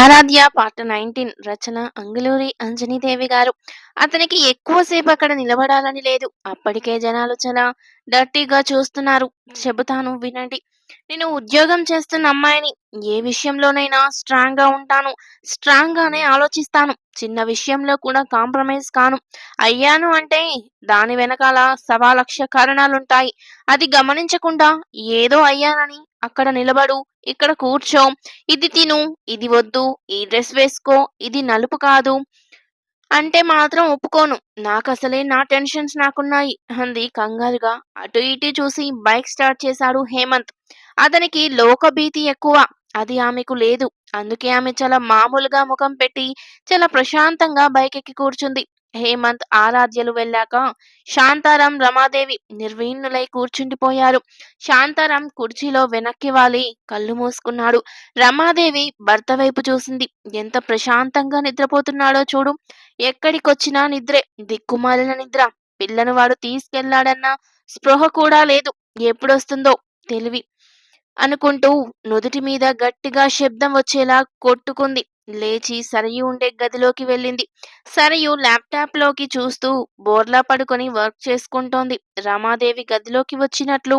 ఆరాధ్య part nineteen రచన అంగులూరి అంజనీదేవి గారు. అతనికి ఎక్కువసేపు అక్కడ నిలబడాలని లేదు. అప్పటికే జనాలు చాలా డర్టీగా చూస్తున్నారు. చెబుతాను వినండి. నేను ఉద్యోగం చేస్తున్న అమ్మాయిని ఏ విషయంలోనైనా స్ట్రాంగ్గా ఉంటాను. స్ట్రాంగ్ గానే ఆలోచిస్తాను. చిన్న విషయంలో కూడా కాంప్రమైజ్ కాను. అయ్యాను అంటే దాని వెనకాల సవా లక్ష కారణాలుంటాయి. అది గమనించకుండా ఏదో అయ్యానని అక్కడ నిలబడు ఇక్కడ కూర్చో. ఇది తిను ఇది వద్దు ఈ డ్రెస్ వేసుకో ఇది నలుపు కాదు. అంటే మాత్రం ఒప్పుకోను. నాకసలే నా టెన్షన్స్ నాకున్నాయి. అంది కంగారుగా. అటు ఇటు చూసి బైక్ స్టార్ట్ చేశాడు హేమంత్. అతనికి లోకభీతి ఎక్కువ. అది ఆమెకు లేదు. అందుకే ఆమె చాలా మామూలుగా ముఖం పెట్టి చాలా ప్రశాంతంగా బైక్ ఎక్కి కూర్చుంది. హేమంత్ ఆరాధ్యలు వెళ్ళాక శాంతారాం రమాదేవి నిర్వీణులై కూర్చుండిపోయారు. శాంతారాం కుర్చీలో వెనక్కి వాలి కళ్ళు మూసుకున్నాడు. రమాదేవి భర్త వైపు చూసింది. ఎంత ప్రశాంతంగా నిద్రపోతున్నాడో చూడు. ఎక్కడికొచ్చినా నిద్రే. దిక్కుమాలిన నిద్ర. పిల్లను వాడు తీసుకెళ్ళాడన్న స్పృహ కూడా లేదు. ఎప్పుడొస్తుందో తెలివి అనుకుంటూ నుదుటి మీద గట్టిగా శబ్దం వచ్చేలా కొట్టుకుంది. లేచి సరయు ఉండే గదిలోకి వెళ్ళింది. సరయు ల్యాప్టాప్లోకి చూస్తూ బోర్లా పడుకొని వర్క్ చేసుకుంటోంది. రమాదేవి గదిలోకి వచ్చినట్లు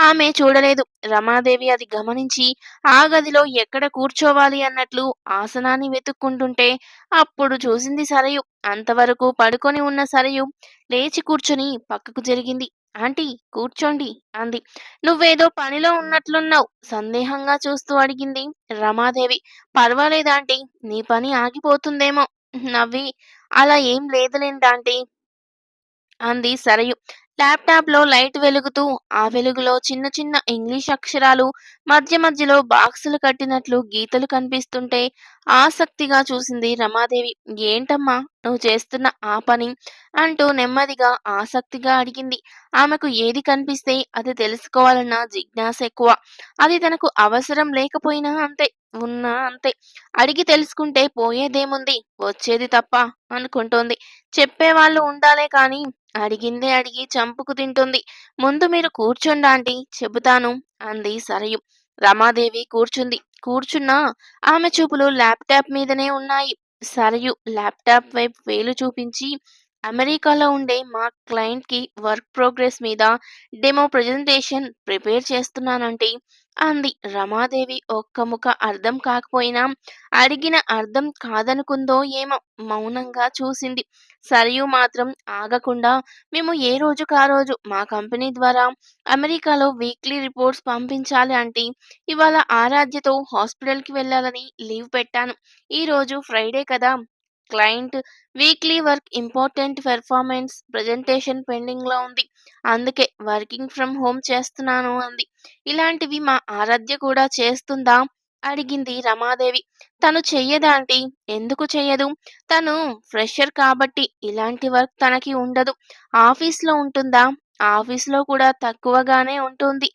ఆమె చూడలేదు. రమాదేవి అది గమనించి ఆ గదిలో ఎక్కడ కూర్చోవాలి? అన్నట్లు ఆసనాన్ని వెతుక్కుంటుంటే అప్పుడు చూసింది సరయు. అంతవరకు పడుకొని ఉన్న సరయు లేచి కూర్చొని పక్కకు జరిగింది. ఆంటీ కూర్చోండి అంది. నువ్వేదో పనిలో ఉన్నట్లున్నావు సందేహంగా చూస్తూ అడిగింది రమాదేవి. పర్వాలేదాంటీ నీ పని ఆగిపోతుందేమో. నవ్వి అలా ఏం లేదులేంటాంటీ ఆంటీ. అంది సరయు. ల్యాప్టాప్లో లైట్ వెలుగుతూ ఆ వెలుగులో చిన్న చిన్న ఇంగ్లీష్ అక్షరాలు మధ్య మధ్యలో బాక్సులు కట్టినట్లు గీతలు కనిపిస్తుంటే ఆసక్తిగా చూసింది రమాదేవి. ఏంటమ్మా నువ్వు చేస్తున్న ఆ పని? అంటూ నెమ్మదిగా ఆసక్తిగా అడిగింది. ఆమెకు ఏది కనిపిస్తే అది తెలుసుకోవాలన్న జిజ్ఞాస ఎక్కువ. అది తనకు అవసరం లేకపోయినా అంతే ఉన్నా అంతే. అడిగి తెలుసుకుంటే పోయేదేముంది? వచ్చేది తప్ప అనుకుంటోంది. చెప్పేవాళ్ళు ఉండాలే కానీ అడిగిందే అడిగి చంపుకు తింటుంది. ముందు మీరు కూర్చోండి చెబుతాను అంది సరయు. రమాదేవి కూర్చుంది. కూర్చున్నా ఆమె చూపులు ల్యాప్టాప్ మీదనే ఉన్నాయి. సరయు ల్యాప్టాప్ వైపు వేలు చూపించి అమెరికాలో ఉండే మా క్లయింట్కి వర్క్ ప్రోగ్రెస్ మీద డెమో ప్రజెంటేషన్ ప్రిపేర్ చేస్తున్నానంటే. అంది. రమాదేవి ఒక్క ముఖ అర్థం కాకపోయినా అడిగిన అర్థం కాదనుకుందో ఏమో మౌనంగా చూసింది. సరియు మాత్రం ఆగకుండా మేము ఏ రోజుకు ఆ రోజు మా కంపెనీ ద్వారా అమెరికాలో వీక్లీ రిపోర్ట్స్ పంపించాలి అంటే ఇవాళ ఆరాధ్యతో హాస్పిటల్కి వెళ్ళాలని లీవ్ పెట్టాను. ఈ రోజు ఫ్రైడే కదా! Client weekly work important performance presentation పెండింగ్లో ఉంది. అందుకే వర్కింగ్ ఫ్రమ్ హోమ్ చేస్తున్నాను అంది. ఇలాంటివి మా ఆరాధ్య కూడా చేస్తుందా? అడిగింది రమాదేవి. తను చెయ్యదా ఆంటీ ఎందుకు చెయ్యదు? తను ఫ్రెషర్ కాబట్టి ఇలాంటి వర్క్ తనకి ఉండదు. ఆఫీస్లో ఉంటుందా? ఆఫీస్లో కూడా తక్కువగానే ఉంటుంది.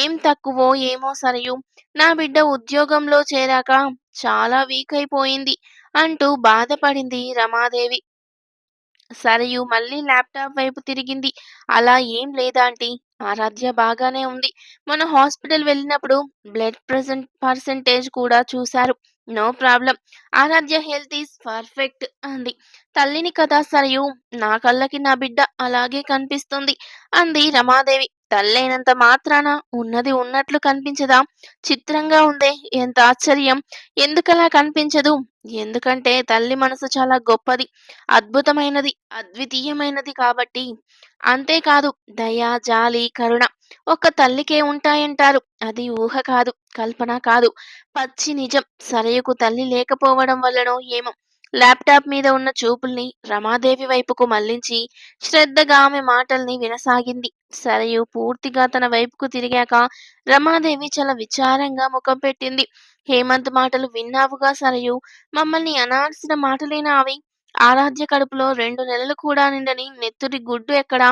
ఏం తక్కువో ఏమో సరియు. నా బిడ్డ ఉద్యోగంలో చేరాక చాలా వీక్ అయిపోయింది. అంటూ బాధపడింది రమాదేవి. సరయు మళ్ళీ ల్యాప్టాప్ వైపు తిరిగింది. అలా ఏం లేదాంటీ ఆరాధ్య బాగానే ఉంది. మన హాస్పిటల్ వెళ్ళినప్పుడు బ్లడ్ ప్రెసెంట్ పర్సెంటేజ్ కూడా చూశారు. No problem. Aradhya health is perfect అంది. తల్లిని కదా సరయు? నా కళ్ళకి నా బిడ్డ అలాగే కనిపిస్తుంది అంది రమాదేవి. తల్లైనంత మాత్రాన ఉన్నది ఉన్నట్లు కనిపించదా? చిత్రంగా ఉందే ఎంత ఆశ్చర్యం! ఎందుకలా కనిపించదు? ఎందుకంటే తల్లి మనసు చాలా గొప్పది అద్భుతమైనది అద్వితీయమైనది కాబట్టి. అంతేకాదు దయ జాలి కరుణ ఒక్క తల్లికే ఉంటాయంటారు. అది ఊహ కాదు కల్పన కాదు. పచ్చి నిజం సరయుకు తల్లి లేకపోవడం వల్లనో ఏమో. ల్యాప్టాప్ మీద ఉన్న చూపుల్ని రమాదేవి వైపుకు మళ్ళించి శ్రద్ధగా ఆమె మాటల్ని వినసాగింది. సరయు పూర్తిగా తన వైపుకు తిరిగాక రమాదేవి చాలా విచారంగా ముఖం పెట్టింది. హేమంత్ మాటలు విన్నావుగా సరయు? మమ్మల్ని అనాల్సిన మాటలేనా అవి? ఆరాధ్య కడుపులో రెండు నెలలు కూడా నిండని నెత్తురి గుడ్డు ఎక్కడా?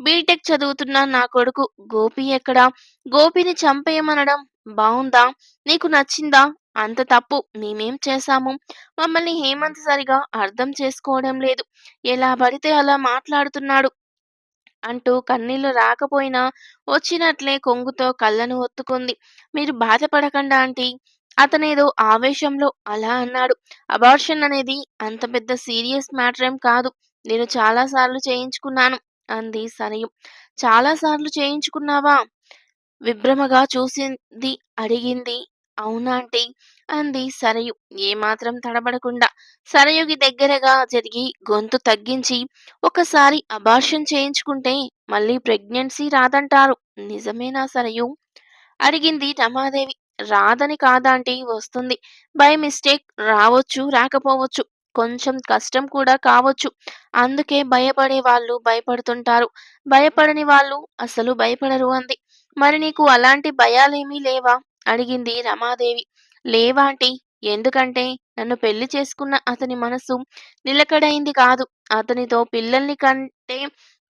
బీటెక్ చదువుతున్న నా కొడుకు గోపి ఎక్కడా? గోపిని చంపేయమనడం బావుందా నీకు నచ్చిందా అంత తప్పు మేమేం చేశాము మమ్మల్ని హేమంత్ సరిగా అర్థం చేసుకోవడం లేదు ఎలా పడితే అలా మాట్లాడుతున్నాడు అంటూ కన్నీళ్ళు రాకపోయినా వచ్చినట్లే కొంగుతో కళ్ళను ఒత్తుకుంది మీరు బాధపడకండి ఆంటీ అతనేదో ఆవేశంలో అలా అన్నాడు. అబార్షన్ అనేది అంత పెద్ద సీరియస్ మ్యాటర్ ఏం కాదు. నేను చాలా సార్లు చేయించుకున్నాను అంది సరయు. చాలా సార్లు చేయించుకున్నావా? విభ్రమగా చూసింది అడిగింది. అవునాంటీ అంది సరయు ఏమాత్రం తడబడకుండా. సరయుకి దగ్గరగా జరిగి గొంతు తగ్గించి ఒకసారి అబార్షన్ చేయించుకుంటే మళ్ళీ ప్రెగ్నెన్సీ రాదంటారు. నిజమేనా సరయు? అడిగింది రమాదేవి. రాదని కాదాంటీ వస్తుంది. బై మిస్టేక్ రావచ్చు రాకపోవచ్చు. కొంచెం కష్టం కూడా కావచ్చు. అందుకే భయపడే వాళ్ళు భయపడుతుంటారు. భయపడని వాళ్ళు అసలు భయపడరు అంది. మరి నీకు అలాంటి భయాలేమీ లేవా? అడిగింది రమాదేవి. లేవాంటి ఎందుకంటే నన్ను పెళ్ళి చేసుకున్న అతని మనసు నిలకడైంది కాదు. అతనితో పిల్లల్ని కంటే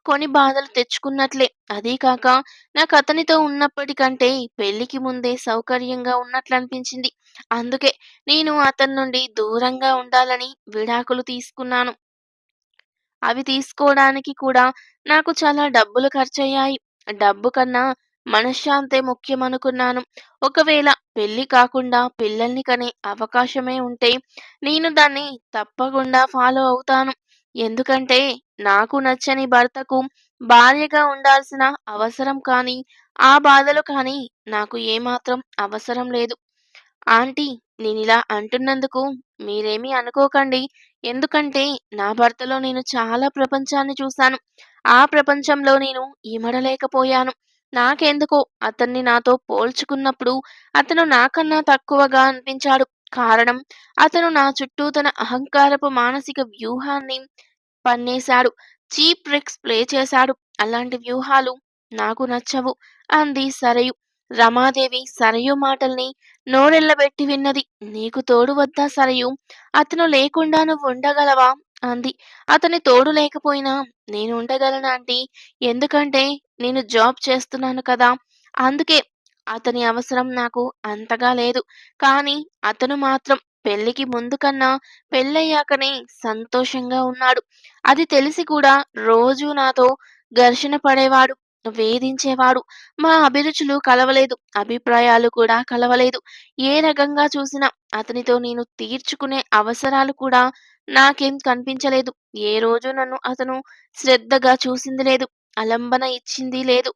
కొని బాధలు తెచ్చుకున్నట్లే. అదీ కాక నాకు అతనితో ఉన్నప్పటికంటే పెళ్ళికి ముందే సౌకర్యంగా ఉన్నట్లనిపించింది. అందుకే నేను అతని నుండి దూరంగా ఉండాలని విడాకులు తీసుకున్నాను. అవి తీసుకోవడానికి కూడా నాకు చాలా డబ్బులు ఖర్చయ్యాయి. డబ్బు కన్నా మనశ్శాంతే ముఖ్యమనుకున్నాను. ఒకవేళ పెళ్ళి కాకుండా పిల్లల్ని కనే అవకాశమే ఉంటే నేను దాన్ని తప్పకుండా ఫాలో అవుతాను. ఎందుకంటే నాకు నచ్చని భర్తకు భార్యగా ఉండాల్సిన అవసరం కానీ, ఆ బాధలు కానీ నాకు ఏమాత్రం అవసరం లేదు. ఆంటీ నేను ఇలా అంటున్నందుకు మీరేమీ అనుకోకండి. ఎందుకంటే నా భర్తలో నేను చాలా ప్రపంచాన్ని చూశాను. ఆ ప్రపంచంలో నేను ఇమడలేకపోయాను. నాకెందుకో అతన్ని నాతో పోల్చుకున్నప్పుడు అతను నాకన్నా తక్కువగా అనిపించాడు. కారణం అతను నా చుట్టూ తన అహంకారపు మానసిక వ్యూహాన్ని పన్నేశాడు. చీప్ ట్రిక్స్ ప్లే చేశాడు. అలాంటి వ్యూహాలు నాకు నచ్చవు అంది సరయు. రమాదేవి సరయు మాటల్ని నోరెళ్ళబెట్టి విన్నది. నీకు తోడు వద్దా సరయు అతను లేకుండా నువ్వు ఉండగలవా అంది. అతని తోడు లేకపోయినా నేను ఉండగలనాంటీ. ఎందుకంటే నేను జాబ్ చేస్తున్నాను కదా! అందుకే అతని అవసరం నాకు అంతగా లేదు. కానీ అతను మాత్రం పెళ్ళికి ముందు కన్నా పెళ్ళయ్యాకనే సంతోషంగా ఉన్నాడు. అది తెలిసి కూడా రోజూ నాతో ఘర్షణ పడేవాడు. వేధించేవాడు. మా అభిరుచులు కలవలేదు. అభిప్రాయాలు కూడా కలవలేదు. ఏ రకంగా చూసినా అతనితో నేను తీర్చుకునే అవసరాలు కూడా నాకేం కనిపించలేదు. ఏ రోజు నన్ను అతను శ్రద్ధగా చూసింది లేదు. అలంబన ఇచ్చింది లేదు.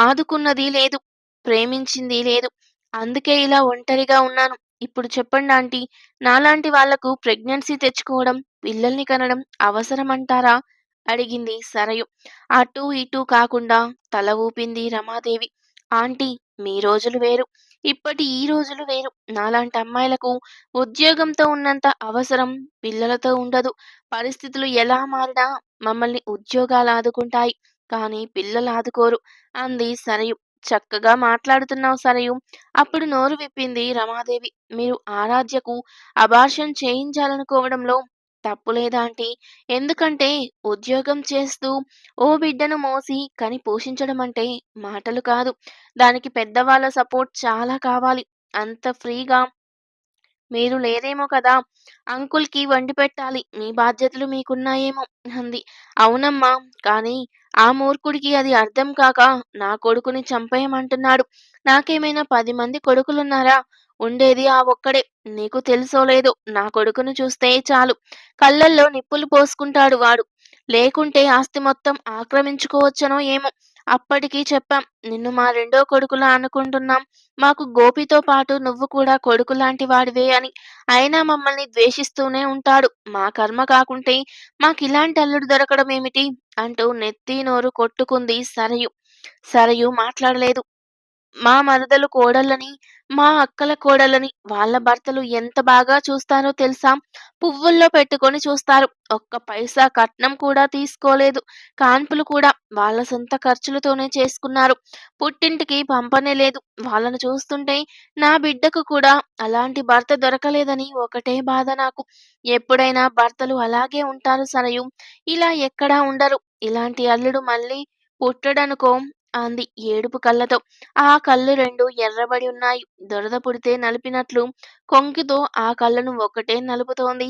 ఆదుకున్నది లేదు. ప్రేమించింది లేదు. అందుకే ఇలా ఒంటరిగా ఉన్నాను. ఇప్పుడు చెప్పండి ఆంటీ నాలాంటి వాళ్ళకు ప్రెగ్నెన్సీ తెచ్చుకోవడం, పిల్లల్ని కనడం అవసరమంటారా? అడిగింది సరయు. అటూ ఇటూ కాకుండా తల ఊపింది రమాదేవి. ఆంటీ మీ రోజులు వేరు. ఇప్పటి ఈ రోజులు వేరు. నాలాంటి అమ్మాయిలకు ఉద్యోగంతో ఉన్నంత అవసరం పిల్లలతో ఉండదు. పరిస్థితులు ఎలా మారినా మమ్మల్ని ఉద్యోగాలు ఆదుకుంటాయి కానీ పిల్లలు ఆదుకోరు అంది సరయు. చక్కగా మాట్లాడుతున్నావు సరయు అప్పుడు నోరు విప్పింది రమాదేవి. మీరు ఆరాధ్యకు అబార్షన్ చేయించాలనుకోవడంలో తప్పులేదాంటీ. ఎందుకంటే ఉద్యోగం చేస్తూ ఓ బిడ్డను మోసి కని పోషించడం అంటే మాటలు కాదు. దానికి పెద్దవాళ్ళ సపోర్ట్ చాలా కావాలి. అంత ఫ్రీగా మీరు లేరేమో కదా! అంకుల్‌కి వండిపెట్టాలి. మీ బాధ్యతలు మీకున్నాయేమో అంది. అవునమ్మా! కానీ ఆ మూర్ఖుడికి అది అర్థం కాక నా కొడుకుని చంపేయమంటున్నాడు. నాకేమైనా పది మంది కొడుకులున్నారా? ఉండేది ఆ ఒక్కడే. నీకు తెలుసో లేదో నా కొడుకును చూస్తే చాలు కళ్ళల్లో నిప్పులు పోసుకుంటాడు వాడు. లేకుంటే ఆస్తి మొత్తం ఆక్రమించుకోవచ్చనో ఏమో! అప్పటికి చెప్పాం. నిన్ను మా రెండో కొడుకులా అనుకుంటున్నాం. మాకు గోపితో పాటు నువ్వు కూడా కొడుకు లాంటి వాడివే అని. అయినా మమ్మల్ని ద్వేషిస్తూనే ఉంటాడు. మా కర్మ కాకుంటే మాకిలాంటి అల్లుడు దొరకడం ఏమిటి అంటూ నెత్తి నోరు కొట్టుకుంది సరయు. సరయు మాట్లాడలేదు. మా మరదలు కోడళ్ళని, మా అక్కల కోడళ్ళని వాళ్ళ భర్తలు ఎంత బాగా చూస్తారో తెలుసా? పువ్వుల్లో పెట్టుకొని చూస్తారు. ఒక్క పైసా కట్నం కూడా తీసుకోలేదు. కాన్పులు కూడా వాళ్ళ సొంత ఖర్చులతోనే చేసుకున్నారు. పుట్టింటికి పంపనే లేదు. వాళ్ళను చూస్తుంటే నా బిడ్డకు కూడా అలాంటి భర్త దొరకలేదని ఒకటే బాధ నాకు. ఎప్పుడైనా భర్తలు అలాగే ఉంటారు సరయు ఇలా ఎక్కడా ఉండరు. ఇలాంటి అల్లుడు మళ్ళీ పుట్టడనుకో అంది ఏడుపు కళ్ళతో. ఆ కళ్ళు రెండు ఎర్రబడి ఉన్నాయి. దురద పుడితే నలిపినట్లు కొంకితో ఆ కళ్ళను ఒకటే నలుపుతోంది.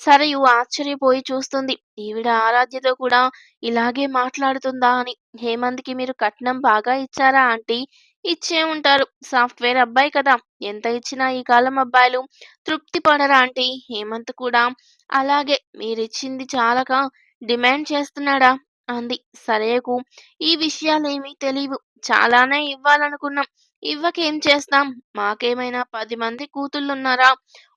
సరయు ఆశ్చర్యపోయి చూస్తుంది. ఈవిడ ఆరాధ్యతో కూడా ఇలాగే మాట్లాడుతుందా అని. హేమంత్‌కి మీరు కట్నం బాగా ఇచ్చారా ఆంటీ? ఇచ్చే ఉంటారు. సాఫ్ట్‌వేర్ అబ్బాయి కదా! ఎంత ఇచ్చినా ఈ కాలం అబ్బాయిలు తృప్తి పడరా ఆంటీ? హేమంత్ కూడా అలాగే మీరిచ్చింది చాలక డిమాండ్ చేస్తున్నాడా? అంది. సరేకు ఈ విషయాలేమీ తెలీవు. చాలానే ఇవ్వాలనుకున్నాం. ఇవ్వకేం చేస్తాం? మాకేమైనా పది మంది కూతుళ్ళున్నారా?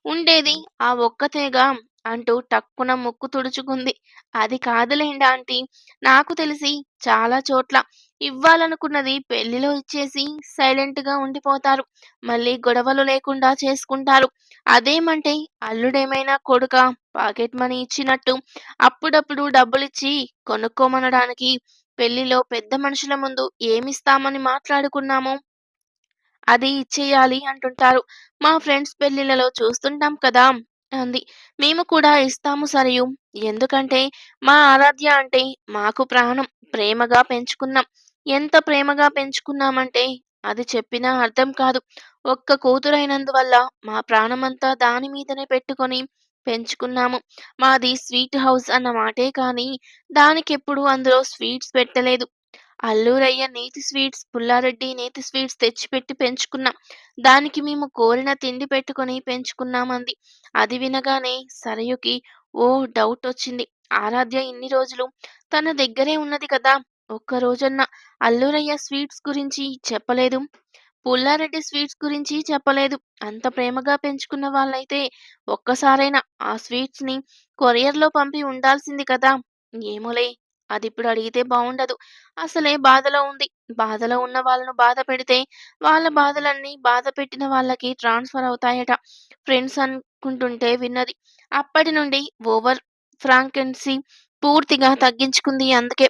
ఉండేది ఆ ఒక్కతేగా అంటూ టక్కున ముక్కు తుడుచుకుంది. అది కాదులేండి ఆంటీ. నాకు తెలిసి చాలా చోట్ల ఇవ్వాలనుకున్నది పెళ్ళిలో ఇచ్చేసి సైలెంట్‌గా ఉండిపోతారు. మళ్ళీ గొడవలు లేకుండా చేసుకుంటారు. అదేమంటే అల్లుడేమైనా కొడుక పాకెట్ మనీ ఇచ్చినట్టు అప్పుడప్పుడు డబ్బులిచ్చి కొనుక్కోమనడానికి పెళ్ళిలో పెద్ద మనుషుల ముందు ఏమిస్తామని మాట్లాడుకున్నామో అది ఇచ్చేయాలి అంటుంటారు. మా ఫ్రెండ్స్ పెళ్ళిలలో చూస్తుంటాం కదా! అంది. మేము కూడా ఇస్తాము సరియు. ఎందుకంటే మా ఆరాధ్య అంటే మాకు ప్రాణం. ప్రేమగా పెంచుకున్నాం. ఎంత ప్రేమగా పెంచుకున్నామంటే అది చెప్పినా అర్థం కాదు. ఒక్క కూతురైనందువల్ల మా ప్రాణమంతా దాని మీదనే పెట్టుకొని పెంచుకున్నాము. మాది స్వీట్ హౌస్ అన్న మాటే కానీ దానికెప్పుడు అందులో స్వీట్స్ పెట్టలేదు. అల్లూరయ్య నేతి స్వీట్స్, పుల్లారెడ్డి నేతి స్వీట్స్ తెచ్చిపెట్టి పెంచుకున్నాం. దానికి మేము కోరిన తిండి పెట్టుకొని పెంచుకున్నామంది అది వినగానే సరయుకి ఓ డౌట్ వచ్చింది ఆరాధ్య ఇన్ని రోజులు తన దగ్గరే ఉన్నది కదా! ఒక్క రోజన్నా అల్లూరయ్య స్వీట్స్ గురించి చెప్పలేదు. పుల్లారెడ్డి స్వీట్స్ గురించి చెప్పలేదు. అంత ప్రేమగా పెంచుకున్న వాళ్ళైతే ఒక్కసారైనా ఆ స్వీట్స్‌ని కొరియర్‌లో పంపి ఉండాల్సింది కదా! ఏమోలే అది ఇప్పుడు అడిగితే బాగుండదు అసలే బాధలో ఉంది. బాధలో ఉన్న వాళ్ళను బాధ పెడితే వాళ్ళ బాధలన్నీ బాధ పెట్టిన వాళ్ళకి ట్రాన్స్‌ఫర్ అవుతాయట. ఫ్రెండ్స్ అనుకుంటుంటే విన్నది. అప్పటి నుండి ఓవర్ ఫ్రాంకెన్సీ పూర్తిగా తగ్గించుకుంది అందుకే.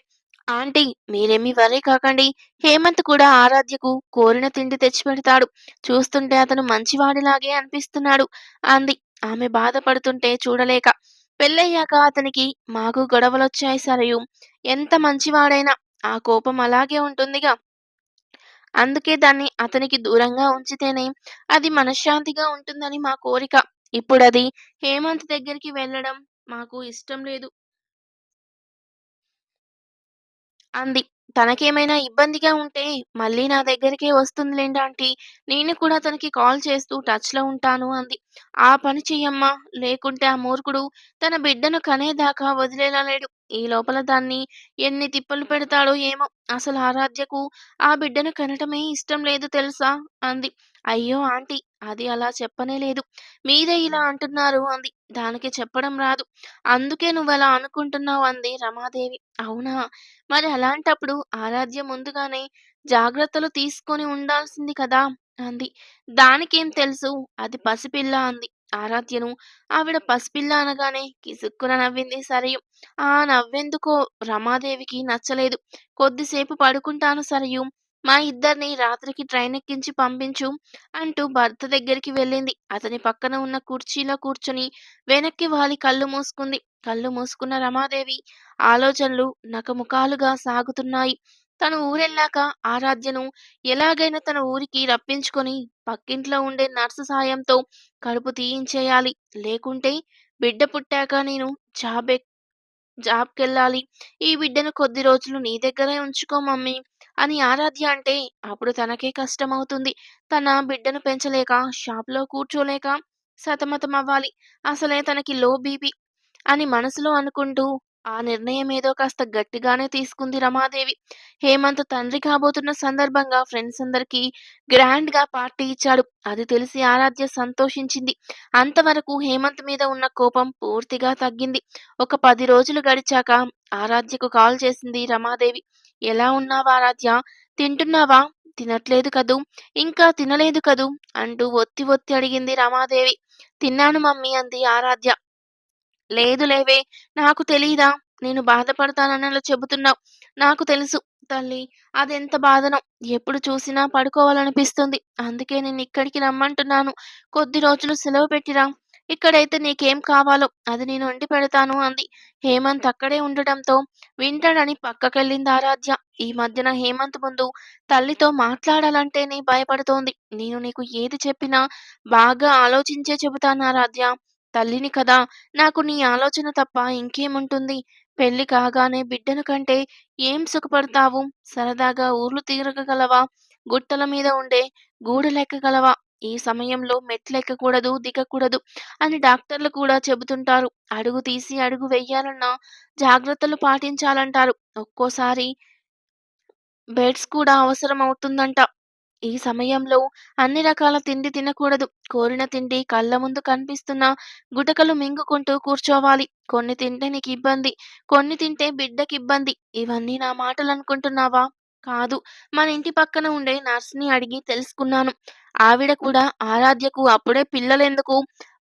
ఆంటీ మీరేమీ వరే కాకండి. హేమంత్ కూడా ఆరాధ్యకు కోరిన తిండి తెచ్చిపెడతాడు. చూస్తుంటే అతను మంచివాడిలాగే అనిపిస్తున్నాడు అంది. ఆమె బాధపడుతుంటే చూడలేక. పెళ్ళయ్యాక అతనికి మాకు గొడవలొచ్చాయి సరయు ఎంత మంచివాడైనా ఆ కోపం అలాగే ఉంటుందిగా. అందుకే దాన్ని అతనికి దూరంగా ఉంచితేనే అది మనశ్శాంతిగా ఉంటుందని మా కోరిక. ఇప్పుడది హేమంత్ దగ్గరికి వెళ్ళడం మాకు ఇష్టం లేదు. అంది. తనకేమైనా ఇబ్బందిగా ఉంటే మళ్ళీ నా దగ్గరికే వస్తుందిలేండి ఆంటీ. నేను కూడా తనకి కాల్ చేస్తూ టచ్‌లో ఉంటాను అంది. ఆ పని చెయ్యమ్మా! లేకుంటే ఆ మూర్ఖుడు తన బిడ్డను కనేదాకా వదిలేలా లేడు. ఈ లోపల దాన్ని ఎన్ని తిప్పలు పెడతాడో ఏమో! అసలు ఆరాధ్యకు ఆ బిడ్డను కనటమే ఇష్టం లేదు తెలుసా? అంది. అయ్యో ఆంటీ! అది అలా చెప్పనే లేదు. మీరే ఇలా అంటున్నారు అంది. దానికి చెప్పడం రాదు. అందుకే నువ్వు అలా అనుకుంటున్నావు అంది రమాదేవి. అవునా! మరి అలాంటప్పుడు ఆరాధ్య ముందుగానే జాగ్రత్తలు తీసుకొని ఉండాల్సింది కదా! అంది. దానికేం తెలుసు? అది పసిపిల్ల అంది ఆరాధ్యను. ఆవిడ పసిపిల్ల అనగానే కిసుక్కున నవ్వింది సరయు. ఆ నవ్వెందుకో రమాదేవికి నచ్చలేదు. కొద్దిసేపు పడుకుంటాను సరియు మా ఇద్దరిని రాత్రికి ట్రైనెక్కించి పంపించు అంటూ భర్త దగ్గరికి వెళ్ళింది. అతని పక్కన ఉన్న కుర్చీలో కూర్చుని వెనక్కి వాలి కళ్ళు మూసుకుంది. కళ్ళు మూసుకున్న రమాదేవి ఆలోచనలు నకముఖాలుగా సాగుతున్నాయి. తను ఊరెళ్ళాక ఆరాధ్యను ఎలాగైనా తన ఊరికి రప్పించుకొని పక్కింట్లో ఉండే నర్సు సాయంతో కడుపు తీయించేయాలి. లేకుంటే బిడ్డ పుట్టాక నేను జాబ్ జాబ్‌కెళ్ళాలి. ఈ బిడ్డను కొద్ది రోజులు నీ దగ్గరే ఉంచుకో మమ్మీ అని ఆరాధ్య అంటే అప్పుడు తనకే కష్టమవుతుంది. తన బిడ్డను పెంచలేక షాప్‌లో కూర్చోలేక సతమతం అవ్వాలి అసలే తనకి లో బీపీ అని మనసులో అనుకుంటూ ఆ నిర్ణయమేదో కాస్త గట్టిగానే తీసుకుంది రమాదేవి. హేమంత్ తండ్రి కాబోతున్న సందర్భంగా ఫ్రెండ్స్ అందరికీ గ్రాండ్‌గా పార్టీ ఇచ్చాడు. అది తెలిసి ఆరాధ్య సంతోషించింది. అంతవరకు హేమంత్ మీద ఉన్న కోపం పూర్తిగా తగ్గింది. ఒక పది రోజులు గడిచాక ఆరాధ్యకు కాల్ చేసింది రమాదేవి. ఎలా ఉన్నావా ఆరాధ్య? తింటున్నావా? తినట్లేదు కదూ! ఇంకా తినలేదు కదూ! అంటూ ఒత్తి ఒత్తి అడిగింది రమాదేవి. తిన్నాను మమ్మీ అంది ఆరాధ్య. లేదు లేవే నాకు తెలియదా నేను బాధపడతానని అలా చెబుతున్నావు. నాకు తెలుసు తల్లి అదెంత బాధనో. ఎప్పుడు చూసినా పడుకోవాలనిపిస్తుంది. అందుకే నేను ఇక్కడికి రమ్మంటున్నాను. కొద్ది రోజులు సెలవు పెట్టిరా. ఇక్కడైతే నీకేం కావాలో అది నేను వండి పెడతాను అంది. హేమంత్ అక్కడే ఉండటంతో వింటాడని పక్కకెళ్ళింది ఆరాధ్య. ఈ మధ్యన హేమంత్ ముందు తల్లితో మాట్లాడాలంటేనే భయపడుతోంది. నేను నీకు ఏది చెప్పినా బాగా ఆలోచించే చెబుతాను ఆరాధ్య. తల్లిని కదా! నాకు నీ ఆలోచన తప్ప ఇంకేముంటుంది? పెళ్ళి కాగానే బిడ్డను కంటే ఏం సుఖపడతావు? సరదాగా ఊర్లు తిరగగలవా? గుట్టల మీద ఉండే గూడులెక్కగలవా? ఈ సమయంలో మెట్లెక్కకూడదు, దిగకూడదు అని డాక్టర్లు కూడా చెబుతుంటారు. అడుగు తీసి అడుగు వెయ్యాలన్నా జాగ్రత్తలు పాటించాలంటారు. ఒక్కోసారి బెడ్స్ కూడా అవసరం అవుతుందంట ఈ సమయంలో అన్ని రకాల తిండి తినకూడదు. కోరిన తిండి కళ్ళ ముందు కనిపిస్తున్నా గుటకలు మింగుకుంటూ కూర్చోవాలి. కొన్ని తింటే నీకు ఇబ్బంది కొన్ని తింటే బిడ్డకి ఇబ్బంది ఇవన్నీ నా మాటలనుకుంటున్నావా? కాదు. మన ఇంటి పక్కన ఉండే నర్స్‌ని అడిగి తెలుసుకున్నాను. ఆవిడ కూడా ఆరాధ్యకు అప్పుడే పిల్లలెందుకు?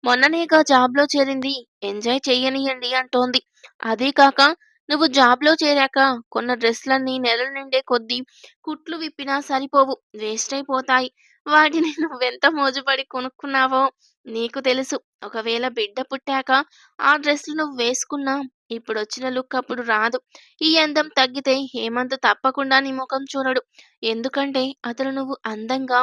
మొన్ననేగా జాబ్‌లో చేరింది. ఎంజాయ్ చెయ్యనియండి అంటోంది. అదీ కాక నువ్వు జాబ్‌లో చేరాక కొన్న డ్రెస్‌లన్నీ నెలలు నిండే కొద్దీ కుట్లు విప్పినా సరిపోవు. వేస్ట్ అయిపోతాయి వాటిని నువ్వెంత మోజుపడి కొనుక్కున్నావో నీకు తెలుసు. ఒకవేళ బిడ్డ పుట్టాక ఆ డ్రెస్‌లు నువ్వు వేసుకున్నా ఇప్పుడొచ్చిన లుక్ అప్పుడు రాదు. ఈ అందం తగ్గితే హేమంత్ తప్పకుండా నీ ముఖం చూడడు. ఎందుకంటే అతను నువ్వు అందంగా,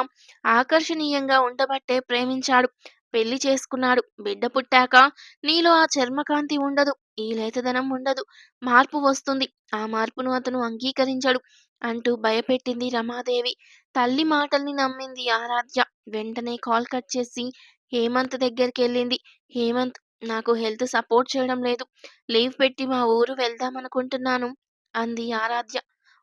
ఆకర్షణీయంగా ఉండబట్టే ప్రేమించాడు. పెళ్ళి చేసుకున్నాడు. బిడ్డ పుట్టాక నీలో ఆ చర్మకాంతి ఉండదు. ఈ లేతదనం ఉండదు. మార్పు వస్తుంది. ఆ మార్పును అతను అంగీకరించడు అంటూ భయపెట్టింది రమాదేవి. తల్లి మాటల్ని నమ్మింది ఆరాధ్య. వెంటనే కాల్ కట్ చేసి హేమంత్ దగ్గరికి వెళ్ళింది హేమంత్ నాకు హెల్త్ సపోర్ట్ చేయడం లేదు. లీవ్ పెట్టి మా ఊరు వెళ్దామనుకుంటున్నాను అంది ఆరాధ్య.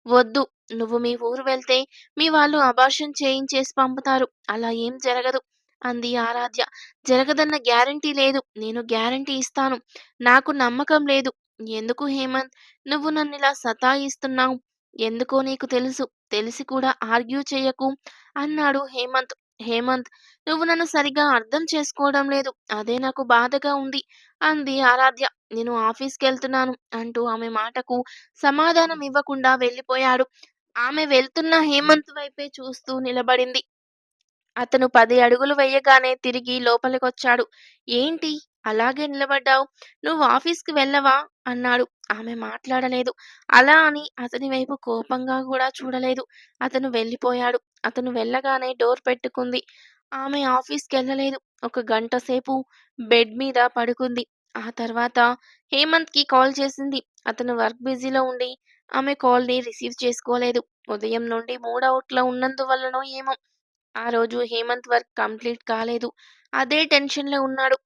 వద్దు. నువ్వు మీ ఊరు వెళ్తే మీ వాళ్ళు అబార్షన్ చేయించేసి పంపుతారు. అలా ఏం జరగదు అంది ఆరాధ్య. జరగదన్న గ్యారంటీ లేదు. నేను గ్యారంటీ ఇస్తాను. నాకు నమ్మకం లేదు. ఎందుకు హేమంత్ నువ్వు నన్నిలా సతాయిస్తున్నావు ఎందుకో నీకు తెలుసు. తెలిసి కూడా ఆర్గ్యూ చేయకు అన్నాడు హేమంత్. హేమంత్ నువ్వు నన్ను సరిగ్గా అర్థం చేసుకోవడం లేదు. అదే నాకు బాధగా ఉంది అంది ఆరాధ్య. నేను ఆఫీస్‌కెళ్తున్నాను అంటూ ఆమె మాటకు సమాధానం ఇవ్వకుండా వెళ్ళిపోయాడు. ఆమె వెళ్తున్న హేమంత్ వైపే చూస్తూ నిలబడింది. అతను పది అడుగులు వెయ్యగానే తిరిగి లోపలికొచ్చాడు. ఏంటి అలాగే నిలబడ్డావు నువ్వు ఆఫీస్‌కి వెళ్ళవా? అన్నాడు. ఆమె మాట్లాడలేదు. అలా అని అతని వైపు కోపంగా కూడా చూడలేదు. అతను వెళ్ళిపోయాడు. అతను వెళ్ళగానే డోర్ పెట్టుకుంది. ఆమె ఆఫీస్‌కెళ్ళలేదు. ఒక గంట సేపు బెడ్ మీద పడుకుంది. ఆ తర్వాత హేమంత్‌కి కాల్ చేసింది. అతను వర్క్ బిజీలో ఉండి ఆమె కాల్‌ని రిసీవ్ చేసుకోలేదు. ఉదయం నుండి మూడవుట్‌లో ఉన్నందువల్లనో ఏమో ఆ రోజు హేమంత్ వర్క్ కంప్లీట్ కాలేదు. అదే టెన్షన్‌లో ఉన్నాడు.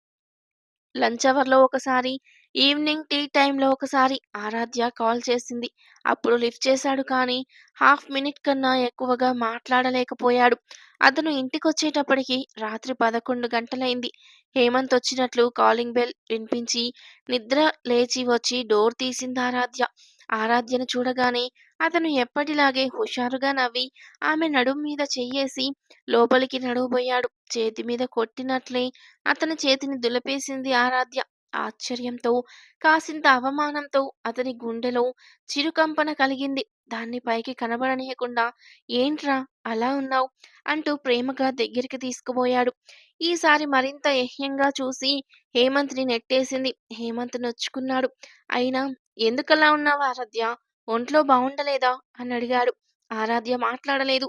లంచ్ అవర్‌లో ఒకసారి, ఈవినింగ్ టీ టైంలో ఒకసారి ఆరాధ్య కాల్ చేసింది. అప్పుడు లిఫ్ట్ చేశాడు కానీ హాఫ్ మినిట్ కన్నా ఎక్కువగా మాట్లాడలేకపోయాడు. అతను ఇంటికొచ్చేటప్పటికి రాత్రి పదకొండు గంటలైంది. హేమంత్ వచ్చినట్లు కాలింగ్ బెల్ వినిపించి నిద్ర లేచి వచ్చి డోర్ తీసింది ఆరాధ్య ఆరాధ్యను చూడగానే అతను ఎప్పటిలాగే హుషారుగా నవ్వి ఆమె నడుం మీద చెయ్యేసి లోపలికి నడువబోయాడు చేతి మీద కొట్టినట్లే అతని చేతిని దులపేసింది ఆరాధ్య. ఆశ్చర్యంతో, కాసింత అవమానంతో అతని గుండెలో చిరుకంపన కలిగింది. దాన్ని పైకి కనబడనీయకుండా ఏంట్రా అలా ఉన్నావు అంటూ ప్రేమగా దగ్గరికి తీసుకుపోయాడు. ఈసారి మరింత ఏహ్యంగా చూసి హేమంత్‌ని నెట్టేసింది. హేమంత్ నొచ్చుకున్నాడు. అయినా ఎందుకలా ఉన్నావు ఆరాధ్య? ఒంట్లో బాగుండలేదా అని అడిగాడు ఆరాధ్య మాట్లాడలేదు.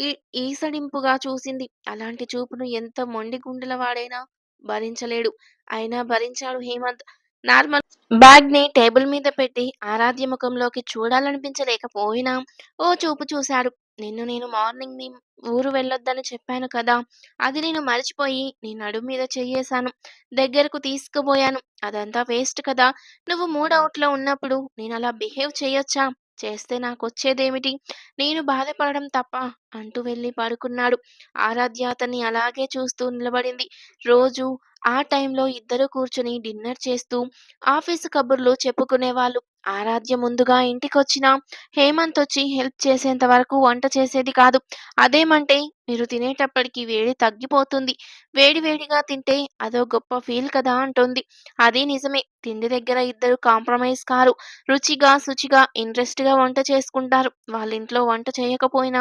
ఈ ఈసడింపుగా చూసింది. అలాంటి చూపును ఎంత మొండి గుండెల వాడైనా భరించలేడు. అయినా భరించాడు హేమంత్. నార్మల్ బ్యాగ్ని టేబుల్ మీద పెట్టి ఆరాధ్య ముఖంలోకి చూడాలనిపించలేకపోయినా ఓ చూపు చూశాడు. నిన్ను నేను మార్నింగ్ మీ ఊరు వెళ్ళొద్దని చెప్పాను కదా! అది నేను మర్చిపోయి నీ నడుం మీద చెయ్యేశాను. దగ్గరకు తీసుకుపోయాను అదంతా వేస్ట్ కదా! నువ్వు మూడవుట్‌లో ఉన్నప్పుడు నేను అలా బిహేవ్ చేయొచ్చా చేస్తే నాకొచ్చేదేమిటి? నేను బాధపడడం తప్ప అంటూ వెళ్ళి పడుకున్నాడు. ఆరాధ్య అతన్ని అలాగే చూస్తూ నిలబడింది. రోజూ ఆ టైంలో ఇద్దరు కూర్చుని డిన్నర్ చేస్తూ ఆఫీసు కబుర్లు చెప్పుకునేవాళ్ళు. ఆరాధ్య ముందుగా ఇంటికొచ్చినా హేమంత్ వచ్చి హెల్ప్ చేసేంత వరకు వంట చేసేది కాదు. అదేమంటే మీరు తినేటప్పటికి వేడి తగ్గిపోతుంది. వేడి వేడిగా తింటే అదో గొప్ప ఫీల్ కదా అంటోంది. అది నిజమే. తిండి దగ్గర ఇద్దరు కాంప్రమైజ్ కారు. రుచిగా, శుచిగా, ఇంట్రెస్ట్‌గా వంట చేసుకుంటారు. వాళ్ళ ఇంట్లో వంట చేయకపోయినా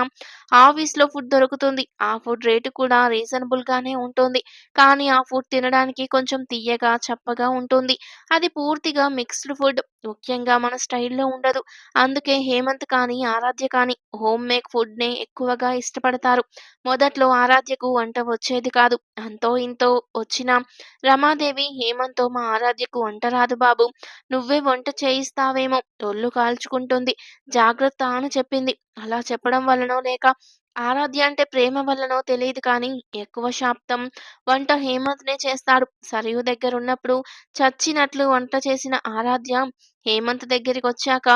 ఆఫీస్‌లో ఫుడ్ దొరుకుతుంది. ఆ ఫుడ్ రేటు కూడా రీజనబుల్‌గానే ఉంటుంది. కానీ ఆ ఫుడ్ తినడానికి కొంచెం తియ్యగా, చప్పగా ఉంటుంది. అది పూర్తిగా మిక్స్డ్ ఫుడ్. ముఖ్యంగా మన స్టైల్‌లో ఉండదు. అందుకే హేమంత్ కానీ, ఆరాధ్య కానీ హోమ్ మేక్ ఫుడ్‌నే ఎక్కువగా ఇష్టపడతారు. మొదట్లో ఆరాధ్యకు వంట వచ్చేది కాదు. అంతో ఇంతో వచ్చినా రమాదేవి హేమంత్‌తో మా ఆరాధ్యకు వంట రాదు బాబు నువ్వే వంట చేయిస్తావేమో తొళ్ళు కాల్చుకుంటుంది. జాగ్రత్త అని చెప్పింది. అలా చెప్పడం వల్లనో లేక ఆరాధ్య అంటే ప్రేమ వల్లనో తెలియదు కానీ ఎక్కువ శాప్తం వంట హేమంత్‌నే చేస్తాడు. సరియు దగ్గరున్నప్పుడు చచ్చినట్లు వంట చేసిన ఆరాధ్య హేమంత్ దగ్గరికి వచ్చాక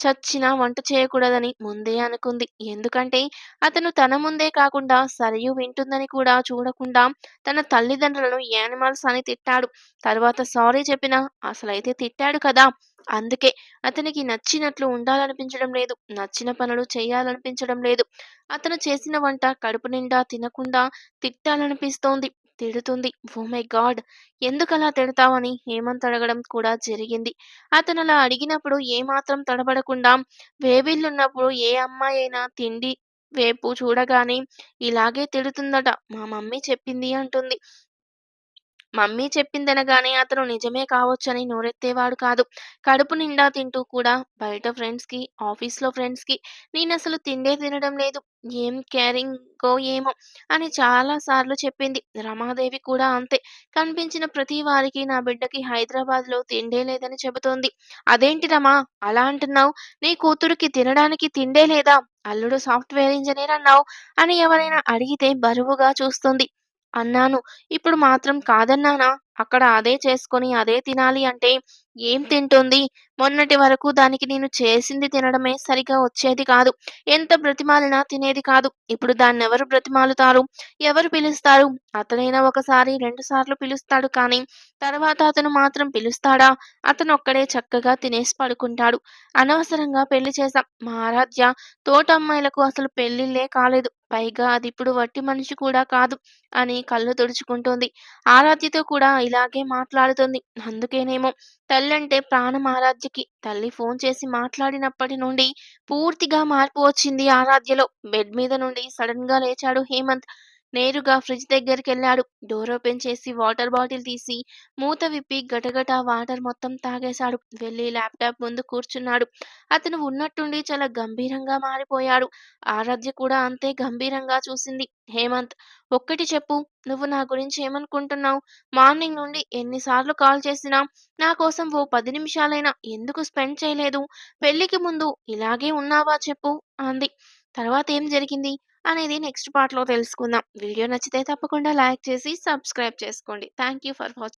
చచ్చినా వంట చేయకూడదని ముందే అనుకుంది. ఎందుకంటే అతను తన ముందే కాకుండా సరియు వింటుందని కూడా చూడకుండా తన తల్లిదండ్రులను యానిమల్స్ అని తిట్టాడు. తర్వాత సారీ చెప్పినా అసలైతే తిట్టాడు కదా! అందుకే అతనికి నచ్చినట్లు ఉండాలనిపించడం లేదు. నచ్చిన పనులు చేయాలనిపించడం లేదు. అతను చేసిన వంట కడుపు నిండా తినకుండా తిట్టాలనిపిస్తోంది. తిడుతుంది. Oh my god! ఎందుకలా తిడతావని హేమంత్ అడగడం కూడా జరిగింది. అతను అలా అడిగినప్పుడు ఏమాత్రం తడబడకుండా వేవిల్లున్నప్పుడు ఏ అమ్మాయి అయినా తిండి వేపు చూడగానే ఇలాగే తిడుతుందట. మా మమ్మీ చెప్పింది అంటుంది. మమ్మీ చెప్పిందనగానే అతను నిజమే కావచ్చని నోరెత్తేవాడు కాదు. కడుపు నిండా తింటూ కూడా బయట ఫ్రెండ్స్‌కి, ఆఫీస్‌లో ఫ్రెండ్స్‌కి అసలు తిండే తినడం లేదు. ఏం క్యారింగో ఏమో! అని చాలా సార్లు చెప్పింది. రమాదేవి కూడా అంతే. కనిపించిన ప్రతి వారికి నా బిడ్డకి హైదరాబాద్‌లో తిండే లేదని చెబుతోంది. అదేంటి రమా అలా అంటున్నావు? నీ కూతురికి తినడానికి తిండే లేదా? అల్లుడు సాఫ్ట్‌వేర్ ఇంజనీర్ అన్నావు అని ఎవరైనా అడిగితే బరువుగా చూస్తుంది. అన్నాను. ఇప్పుడు మాత్రం కాదన్నానా? అక్కడ అదే చేసుకొని అదే తినాలి అంటే ఏం తింటుంది? మొన్నటి వరకు దానికి నేను చేసింది తినడమే సరిగా వచ్చేది కాదు. ఎంత బ్రతిమాలినా తినేది కాదు. ఇప్పుడు దాన్ని ఎవరు బ్రతిమాలుతారు? ఎవరు పిలుస్తారు? అతనైనా ఒకసారి, రెండు సార్లు పిలుస్తాడు కానీ తర్వాత అతను మాత్రం పిలుస్తాడా? అతను ఒక్కడే చక్కగా తినేసి పడుకుంటాడు. అనవసరంగా పెళ్ళి చేశాం. మా ఆరాధ్య తోటమ్మాయిలకు అసలు పెళ్ళిళ్ళే కాలేదు. పైగా అది ఇప్పుడు వట్టి మనిషి కూడా కాదు అని కళ్ళు తుడుచుకుంటోంది. ఆరాధ్యతో కూడా ఇలాగే మాట్లాడుతుంది. అందుకేనేమో తల్లంటే ప్రాణం ఆరాధ్యకి. తల్లి ఫోన్ చేసి మాట్లాడినప్పటి నుండి పూర్తిగా మార్పు వచ్చింది ఆరాధ్యలో. బెడ్ మీద నుండి సడన్గా లేచాడు హేమంత్. నేరుగా ఫ్రిడ్జ్ దగ్గరికెళ్ళాడు. డోర్ ఓపెన్ చేసి వాటర్ బాటిల్ తీసి మూత విప్పి గటగటా వాటర్ మొత్తం తాగేశాడు. వెళ్ళి ల్యాప్‌టాప్ ముందు కూర్చున్నాడు. అతను ఉన్నట్టుండి చాలా గంభీరంగా మారిపోయాడు. ఆరాధ్య కూడా అంతే గంభీరంగా చూసింది. హేమంత్ ఒక్కటి చెప్పు. నువ్వు నా గురించి ఏమనుకుంటున్నావు? మార్నింగ్ నుండి ఎన్నిసార్లు కాల్ చేసినా నా కోసం ఓ పది నిమిషాలైనా ఎందుకు స్పెండ్ చేయలేదు? పెళ్ళికి ముందు ఇలాగే ఉన్నావా చెప్పు అంది. తర్వాత ఏం జరిగింది అనేది నెక్స్ట్ పార్ట్‌లో తెలుసుకుందాం. వీడియో నచ్చితే తప్పకుండా లైక్ చేసి సబ్స్క్రైబ్ చేసుకోండి. Thank you for watching.